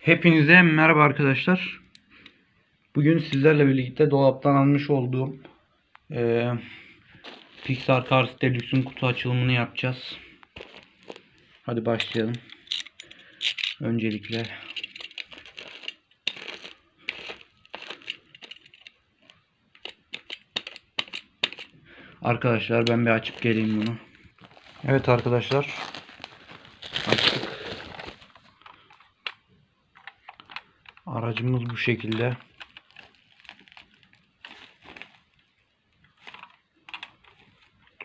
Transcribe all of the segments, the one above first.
Hepinize merhaba arkadaşlar. Bugün sizlerle birlikte dolaptan almış olduğum eee Pixar Cars Deluxe'un kutu açılımını yapacağız. Hadi başlayalım. Öncelikle Arkadaşlar ben bir açıp geleyim bunu. Evet arkadaşlar. Açtık. Aracımız bu şekilde.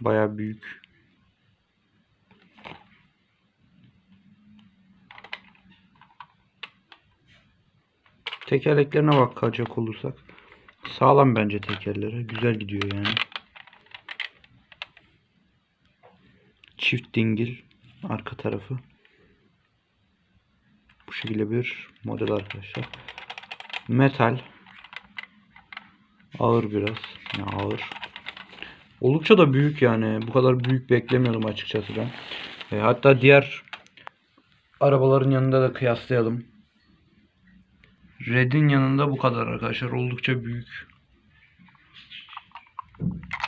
Baya büyük. Tekerleklerine bakacak olursak sağlam bence tekerleri. Güzel gidiyor yani. Çift dingil arka tarafı. Şekilde bir model arkadaşlar. Metal. Ağır biraz. Yani ağır. Oldukça da büyük yani. Bu kadar büyük beklemiyordum açıkçası ben. E, hatta diğer arabaların yanında da kıyaslayalım. Red'in yanında bu kadar arkadaşlar. Oldukça büyük.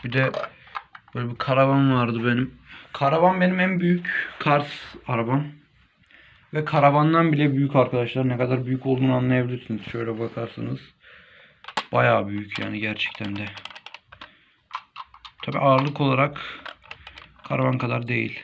Bir de böyle bir karavan vardı benim. Karavan benim en büyük Kars arabam. Ve karavandan bile büyük arkadaşlar. Ne kadar büyük olduğunu anlayabilirsiniz. Şöyle bakarsanız. Bayağı büyük yani gerçekten de. Tabi ağırlık olarak karavan kadar değil.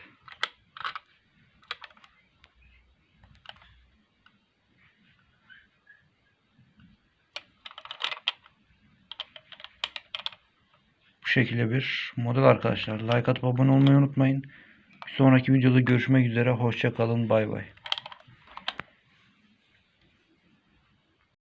Bu şekilde bir model arkadaşlar. Like atıp abone olmayı unutmayın. Bir sonraki videoda görüşmek üzere. Hoşça kalın. Bay bay.